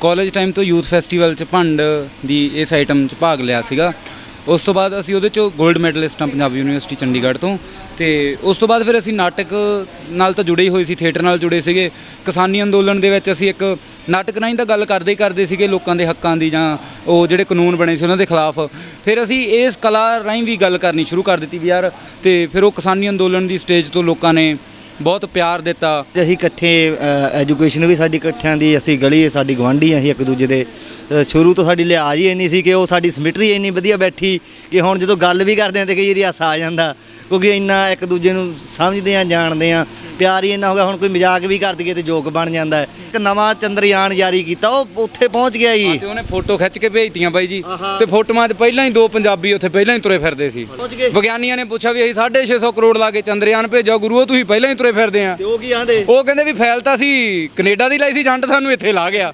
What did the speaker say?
College time ਤੋਂ youth festival 'ਚ ਭੰਡ ਦੀ ਇਸ ਆਈਟਮ 'ਚ ਭਾਗ ਲਿਆ ਸੀਗਾ। ਉਸ ਤੋਂ ਬਾਅਦ ਅਸੀਂ ਉਹਦੇ 'ਚੋਂ 골ਡ ਮੈਡਲਿਸਟ ਹਾਂ, ਪੰਜਾਬ ਯੂਨੀਵਰਸਿਟੀ ਚੰਡੀਗੜ੍ਹ ਤੋਂ। ਤੇ ਉਸ ਤੋਂ ਬਾਅਦ ਫਿਰ ਅਸੀਂ ਨਾਟਕ ਨਾਲ ਤਾਂ ਜੁੜੇ ਹੀ ਹੋਏ ਸੀ ਥੀਏਟਰ ਨਾਲ ਜੁੜੇ ਸੀਗੇ। ਕਿਸਾਨੀ ਅੰਦੋਲਨ ਦੇ ਵਿੱਚ ਅਸੀਂ ਇੱਕ ਨਾਟਕ ਰਾਹੀਂ ਤਾਂ ਗੱਲ ਕਰਦੇ ਹੀ ਕਰਦੇ ਸੀਗੇ ਲੋਕਾਂ ਦੇ ਹੱਕਾਂ ਦੀ ਜਾਂ ਉਹ ਜਿਹੜੇ ਕਾਨੂੰਨ ਬਣੇ ਸੀ ਉਹਨਾਂ ਦੇ ਖਿਲਾਫ। ਫਿਰ ਅਸੀਂ ਇਸ ਕਲਾ ਰਾਹੀਂ ਵੀ ਗੱਲ ਕਰਨੀ ਸ਼ੁਰੂ ਕਰ ਦਿੱਤੀ ਵੀ ਯਾਰ, ਤੇ ਫਿਰ ਉਹ ਕਿਸਾਨੀ ਅੰਦੋਲਨ ਦੀ ਸਟੇਜ ਤੋਂ ਲੋਕਾਂ ਨੇ ਬਹੁਤ ਪਿਆਰ ਦਿੱਤਾ। ਤੇ ਅਸੀਂ ਇਕੱਠੇ ਐਜੂਕੇਸ਼ਨ ਵੀ ਸਾਡੀ ਇਕੱਠਿਆਂ ਦੀ, ਅਸੀਂ ਗਲੀ, ਸਾਡੀ ਗਵਾਂਢੀ ਅਸੀਂ ਇੱਕ ਦੂਜੇ ਦੇ ਸ਼ੁਰੂ ਤੋਂ ਸਾਡੀ ਲਿਹਾਜ਼ ਹੀ ਇੰਨੀ ਸੀ ਕਿ ਉਹ ਸਾਡੀ ਸਮਿਟਰੀ ਇੰਨੀ ਵਧੀਆ ਬੈਠੀ ਕਿ ਹੁਣ ਜਦੋਂ ਗੱਲ ਵੀ ਕਰਦੇ ਆ ਤੇ ਕਈ ਵਾਰੀ ਹਾਸਾ ਆ ਜਾਂਦਾ। ਕਿਉਂਕਿ ਇੰਨਾ ਇੱਕ ਦੂਜੇ ਨੂੰ ਸਮਝਦੇ ਆ ਜਾਣਦੇ ਆ। ਪਿਆਰ ਹੀ ਇੰਨਾ ਹੋ ਗਿਆ ਹੁਣ ਕੋਈ ਮਜ਼ਾਕ ਵੀ ਕਰ ਦਈਏ ਤੇ ਜੋਕ ਬਣ ਜਾਂਦਾ ਹੈ। ਇੱਕ ਨਵਾਂ ਚੰਦਰਯਾਨ ਜਾਰੀ ਕੀਤਾ ਉਹ ਉੱਥੇ ਪਹੁੰਚ ਗਿਆ ਜੀ। ਤੇ ਉਹਨੇ ਫੋਟੋ ਖਿੱਚ ਕੇ ਭੇਜਤੀਆਂ ਬਾਈ ਜੀ। ਤੇ ਫੋਟੋਆਂ 'ਚ ਪਹਿਲਾਂ ਹੀ ਦੋ ਪੰਜਾਬੀ ਉੱਥੇ ਪਹਿਲਾਂ ਹੀ ਤੁਰੇ ਫਿਰਦੇ ਸੀ। ਵਿਗਿਆਨੀਆਂ ਨੇ ਪੁੱਛਿਆ ਵੀ ਅਸੀਂ 650 ਕਰੋੜ ਲਾ ਕੇ ਚੰਦਰਯਾਨ ਭੇਜੋ ਗੁਰੂਓ ਤੁਸੀਂ ਪਹਿਲਾਂ ਹੀ ਤੁਰੇ ਫਿਰਦੇ ਆ। ਤੇ ਉਹ ਕੀ ਆਂਦੇ ਉਹ ਕਹਿੰਦੇ ਵੀ ਫੈਲ ਤਾਂ ਸੀ ਕੈਨੇਡਾ ਦੀ ਲਾਈ ਸੀ ਜੰਟ ਸਾਨੂੰ ਇੱਥੇ ਲਾ ਗਿਆ।